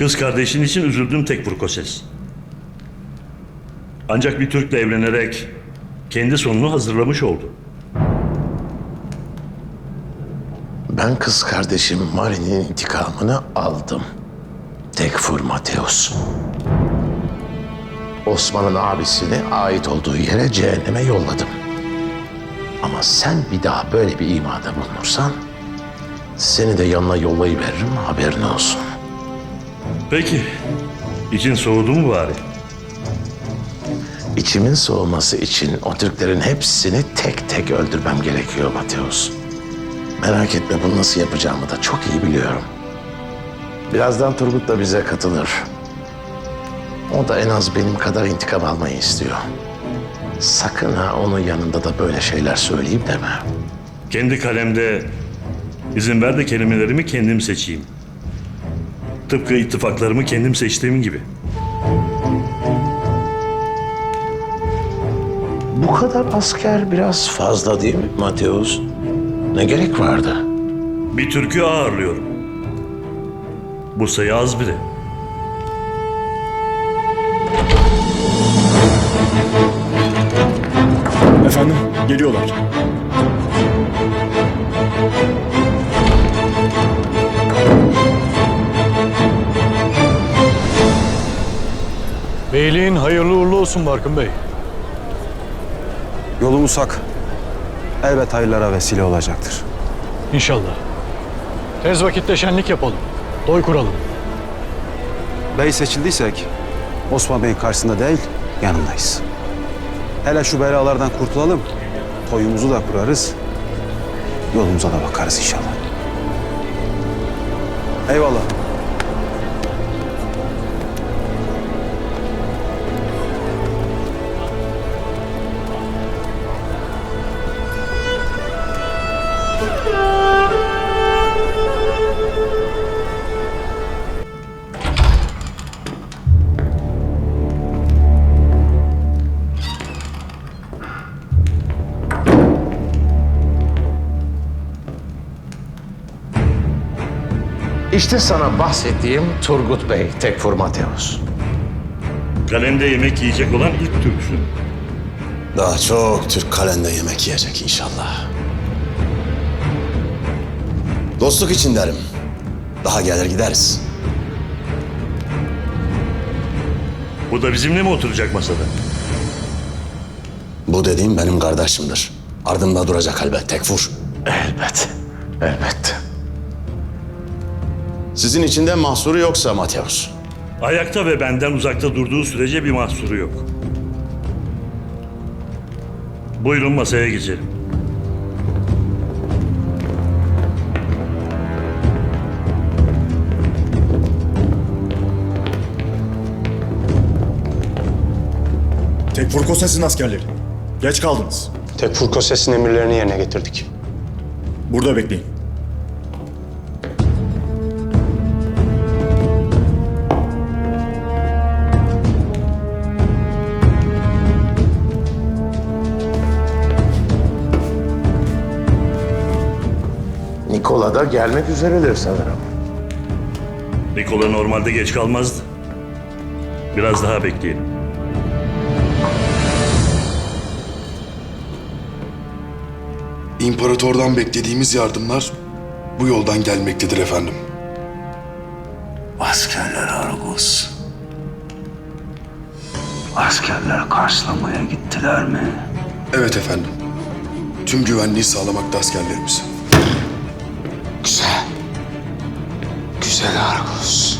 Kız kardeşin için üzüldüm tek Prokoses. Ancak bir Türk'le evlenerek kendi sonunu hazırlamış oldu. Ben kız kardeşim Mari'nin intikamını aldım. Tekfur Mateus. Osman'ın abisini ait olduğu yere cehenneme yolladım. Ama sen bir daha böyle bir imada bulunursan seni de yanına yollayıveririm haberin olsun. Peki, için soğudu mu bari? İçimin soğuması için o Türklerin hepsini tek tek öldürmem gerekiyor Mateus. Merak etme bunu nasıl yapacağımı da çok iyi biliyorum. Birazdan Turgut da bize katılır. O da en az benim kadar intikam almayı istiyor. Sakın ha onun yanında da böyle şeyler söyleyeyim deme. Kendi kalemde izin ver de kelimelerimi kendim seçeyim. Tıpkı ittifaklarımı kendim seçtiğim gibi. Bu kadar asker biraz fazla değil mi Mateus? Ne gerek vardı? Bir türkü ağırlıyorum. Bu sayı az bile. Efendim, geliyorlar. Beyliğin hayırlı uğurlu olsun Barkın Bey. Yolumuz hak. Elbet hayırlara vesile olacaktır. İnşallah. Tez vakitte şenlik yapalım. Toy kuralım. Bey seçildiysek Osman Bey'in karşısında değil yanındayız. Hele şu belalardan kurtulalım. Toyumuzu da kurarız. Yolumuza da bakarız inşallah. Eyvallah. İşte sana bahsettiğim Turgut Bey, Tekfur Mateus. Kalemde yemek yiyecek olan ilk Türksün. Daha çok Türk kalende yemek yiyecek inşallah. Dostluk için derim. Daha gelir gideriz. Bu da bizimle mi oturacak masada? Bu dediğim benim kardeşimdir. Ardımda duracak elbet Tekfur. Elbet, elbette. Sizin içinde mahsuru yoksa Mateus. Ayakta ve benden uzakta durduğu sürece bir mahsuru yok. Buyurun masaya geçelim. Tekfur Koses'in askerleri. Geç kaldınız. Tekfur Koses'in emirlerini yerine getirdik. Burada bekleyin. Nikola da gelmek üzeredir sanırım. Nikola normalde geç kalmazdı. Biraz daha bekleyelim. İmparatordan beklediğimiz yardımlar bu yoldan gelmektedir efendim. Askerler Argos. Askerler karşılamaya gittiler mi? Evet efendim. Tüm güvenliği sağlamakta askerlerimiz. Güzel Argos.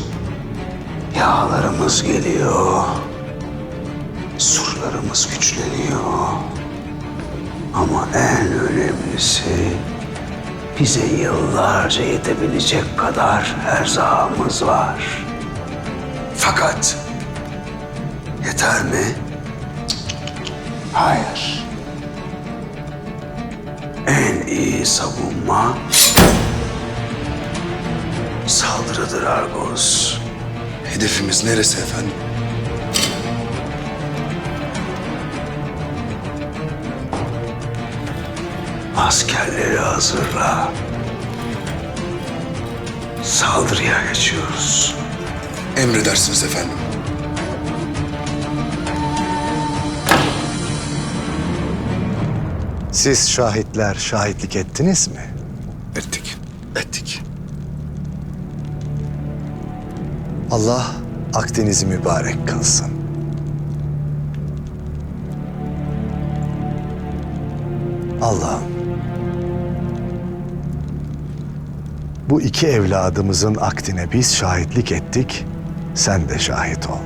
Yağlarımız geliyor. Surlarımız güçleniyor. Ama en önemlisi bize yıllarca yetebilecek kadar erzağımız var. Fakat yeter mi? Hayır. En iyi savunma saldırıdır Argos. Hedefimiz neresi efendim? Askerleri hazırla. Saldırıya geçiyoruz. Emredersiniz efendim. Siz şahitler şahitlik ettiniz mi? Ettik. Ettik. Allah Akdeniz'i mübarek kılsın. Allah'ım bu iki evladımızın akdine biz şahitlik ettik, sen de şahit ol.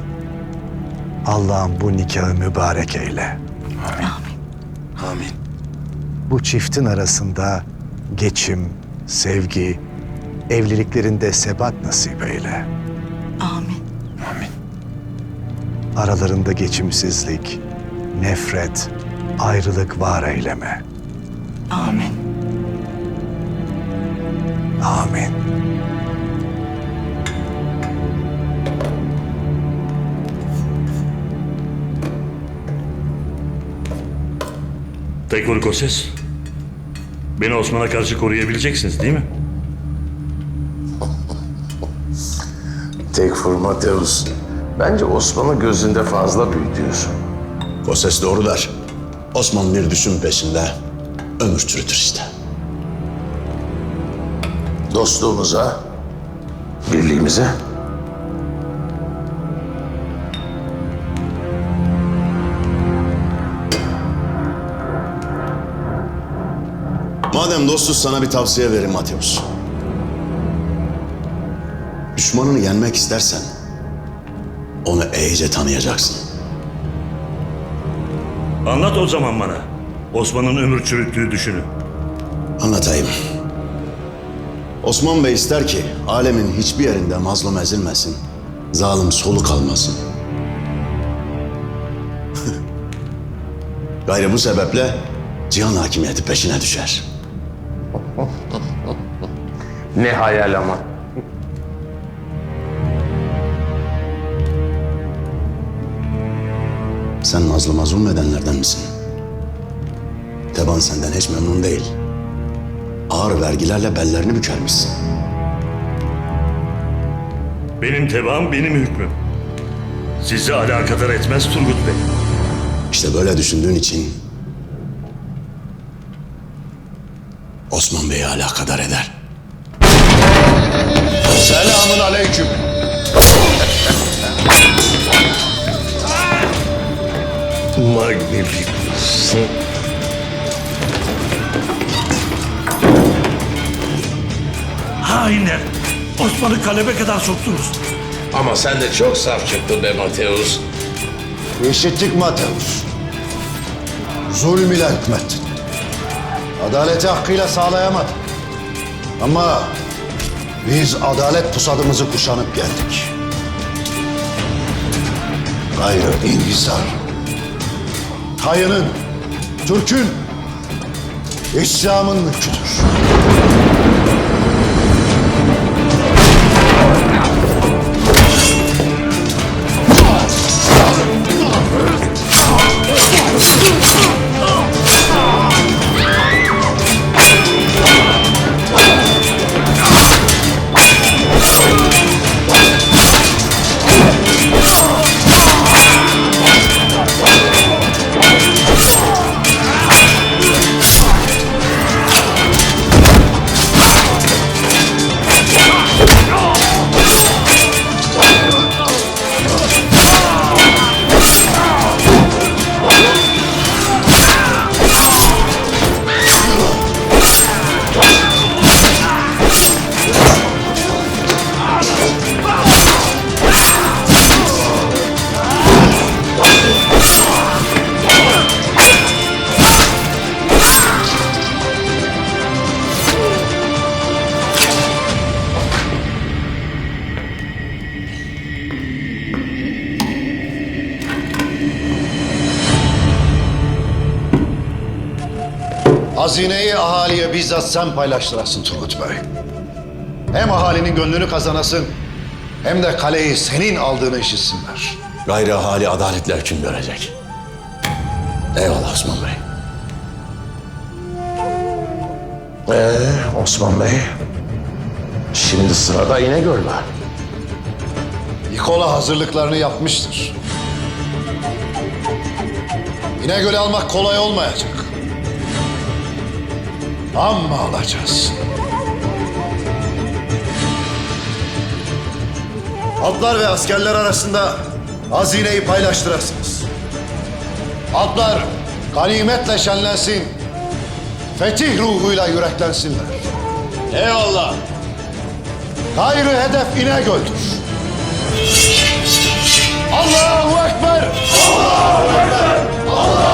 Allah'ım bu nikahı mübarek eyle. Amin. Bu çiftin arasında geçim, sevgi, evliliklerinde sebat nasip eyle. Aralarında geçimsizlik, nefret, ayrılık var eyleme. Amin. Amin. Tekfur Koses, beni Osman'a karşı koruyabileceksiniz değil mi? Tekfur Mateus. Bence Osman'ı gözünde fazla büyütüyorsun. O ses doğrular. Osman bir düşün peşinde ömür çürütür işte. Dostluğumuza, birliğimize. Madem dostuz sana bir tavsiye verim Mateus. Düşmanını yenmek istersen onu iyice tanıyacaksın. Anlat o zaman bana. Osman'ın ömür çürüttüğü düşünü. Anlatayım. Osman Bey ister ki alemin hiçbir yerinde mazlum ezilmesin, zalim soluk almasın. Gayrı bu sebeple cihan hakimiyeti peşine düşer. Ne hayal ama. Sen mazluma zulmedenlerden misin? Teban senden hiç memnun değil. Ağır vergilerle bellerini bükermişsin. Benim tebaam benim hükmüm. Sizi alakadar etmez Turgut Bey. İşte böyle düşündüğün için Osman Bey'i alakadar eder. Selamun aleyküm. Magnificus. Hainler! Osman'ı kalebe kadar soktunuz. Ama sen de çok saf çıktın be Mateus. İşittik Mateus. Zulm ile hükmettin. Adaleti hakkıyla sallayamadın. Ama biz adalet pusadımızı kuşanıp geldik. Gayrı inhisar. Kayının, Türk'ün, İslam'ın mülküdür. Hazineyi ahaliye bizzat sen paylaştırasın Turgut Bey. Hem ahalinin gönlünü kazanasın hem de kaleyi senin aldığını işitsinler. Gayrı hali adaletle hüküm görecek. Eyvallah Osman Bey. Ee, Osman Bey. Şimdi sırada İnegöl var. İkola hazırlıklarını yapmıştır. İnegöl'ü almak kolay olmayacak. Ama alacağız. Atlar ve askerler arasında hazineyi paylaştırasınız. Atlar ganimetle şenlensin, fetih ruhuyla yüreklensinler. Eyvallah. Gayrı hedef İnegöl'dür. Allahu Ekber! Allahu Ekber! Allahu